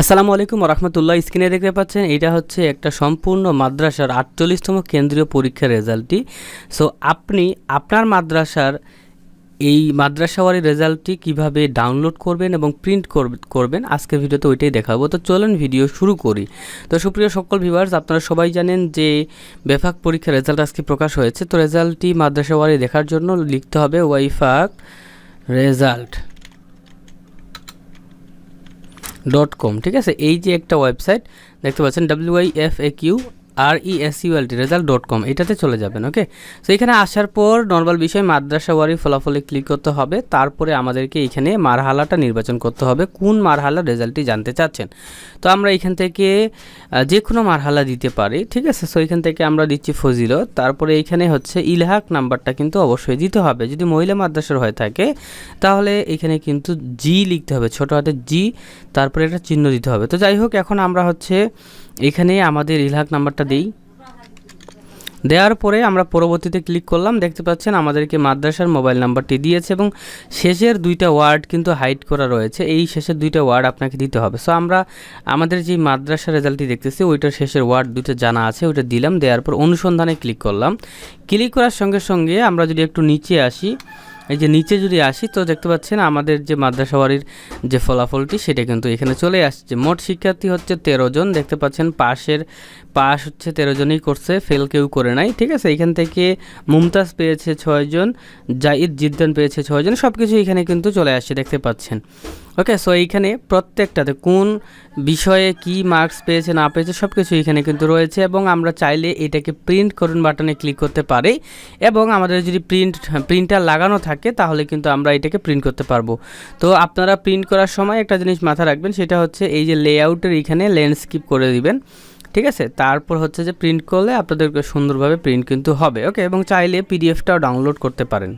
আসসালামু আলাইকুম রহমতুল্লাহ স্ক্রিনে দেখতে পাচ্ছেন, এটা হচ্ছে একটা সম্পূর্ণ মাদ্রাসার আটচল্লিশতম কেন্দ্রীয় পরীক্ষার রেজাল্টটি। সো আপনি, আপনার মাদ্রাসার এই মাদ্রাসাওয়ারি রেজাল্টটি কীভাবে ডাউনলোড করবেন এবং প্রিন্ট করবেন, আজকের ভিডিওতে ওইটাই দেখাবো। তো চলেন ভিডিও শুরু করি। তো সুপ্রিয় সকল ভিউয়ার্স, আপনারা সবাই জানেন যে বেফাক পরীক্ষার রেজাল্ট আজকে প্রকাশ হয়েছে। তো রেজাল্টটি মাদ্রাসাওয়ারি দেখার জন্য লিখতে হবে ওয়াইফাক রেজাল্ট। ডট কম ঠিক আছে? এই যে একটা ওয়েবসাইট দেখতে পাচ্ছেন W I F A Q R E S ULT result dot com এটাতে চলে যাবেন ওকে সো এখানে আসার পর নর্মাল বিষয়, মাদ্রাসা ওয়ারি ফলাফলে ক্লিক করতে হবে, তারপরে আমাদেরকে এখানে মারহালাটা নির্বাচন করতে হবে, কোন মারহালা রেজাল্টটি জানতে চাচ্ছেন। তো আমরা এখান থেকে যে কোনো মারহালা দিতে পারি, ঠিক আছে? সো এখান থেকে আমরা দিচ্ছি ফজিলত, তারপরে এখানে হচ্ছে ইলহাক নাম্বারটা কিন্তু অবশ্যই দিতে হবে। যদি মহিলা মাদ্রাসার হয়ে থাকে, তাহলে এখানে কিন্তু জি লিখতে হবে, ছোটো হাতে জি তারপরে একটা চিহ্ন দিতে হবে। তো যাই হোক, এখন আমরা হচ্ছে এখানে আমাদের ইলহাক নাম্বারটা দিই। দেওয়ার পরে আমরা পরবর্তীতে ক্লিক করলাম, দেখতে পাচ্ছেন আমাদেরকে মাদ্রাসার মোবাইল নাম্বারটি দিয়েছে এবং শেষের দুইটা ওয়ার্ড কিন্তু হাইড করা রয়েছে। এই শেষের দুইটা ওয়ার্ড আপনাকে দিতে হবে। সো আমরা আমাদের যে মাদ্রাসা রেজাল্টটি দেখতেছি, ওইটার শেষের ওয়ার্ড দুইটা জানা আছে, ওইটা দিলাম। দেওয়ার পর অনুসন্ধানে ক্লিক করলাম। ক্লিক করার সঙ্গে সঙ্গে আমরা যদি একটু নিচে আসি এই যে নিচে যদি আসি, তো দেখতে পাচ্ছেন আমাদের যে মাদ্রাসাওয়ারির যে ফলাফলটি, সেটা কিন্তু এখানে চলে আসছে। মোট শিক্ষার্থী হচ্ছে তেরো জন। দেখতে পাচ্ছেন পাশের পাশ হচ্ছে তেরো জনই করছে, ফেল কেউ করে নাই, ঠিক আছে? এখান থেকে মুমতাজ পেয়েছে ছয়জন জাইদ জিদ্দান পেয়েছে ছয়জন সব কিছু এখানে কিন্তু চলে আসছে, দেখতে পাচ্ছেন। ওকে, সো এইখানে প্রত্যেকটাতে কোন বিষয়ে কি মার্কস পেয়েছে, না পেয়েছে সব কিছু এখানে কিন্তু রয়েছে এবং আমরা চাইলে এটাকে প্রিন্ট করুন বাটনে ক্লিক করতে পারি এবং আমাদের যদি প্রিন্ট, প্রিন্টার লাগানো থাকে, তাহলে কিন্তু আমরা এটাকে প্রিন্ট করতে পারব। তো আপনারা প্রিন্ট করার সময় একটা জিনিস মাথা রাখবেন, সেটা হচ্ছে এই যে লেআউটের এখানে ল্যান্ডস্কিপ করে দিবেন, ঠিক আছে? তারপর হচ্ছে যে প্রিন্ট করলে আপনাদেরকে সুন্দরভাবে প্রিন্ট কিন্তু হবে ওকে এবং চাইলে পিডিএফটাও ডাউনলোড করতে পারেন।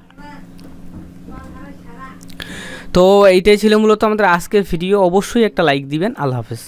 তো এইটাই ছিল মূলত আমাদের আজকের ভিডিও অবশ্যই একটা লাইক দিবেন, আল্লাহ হাফেজ।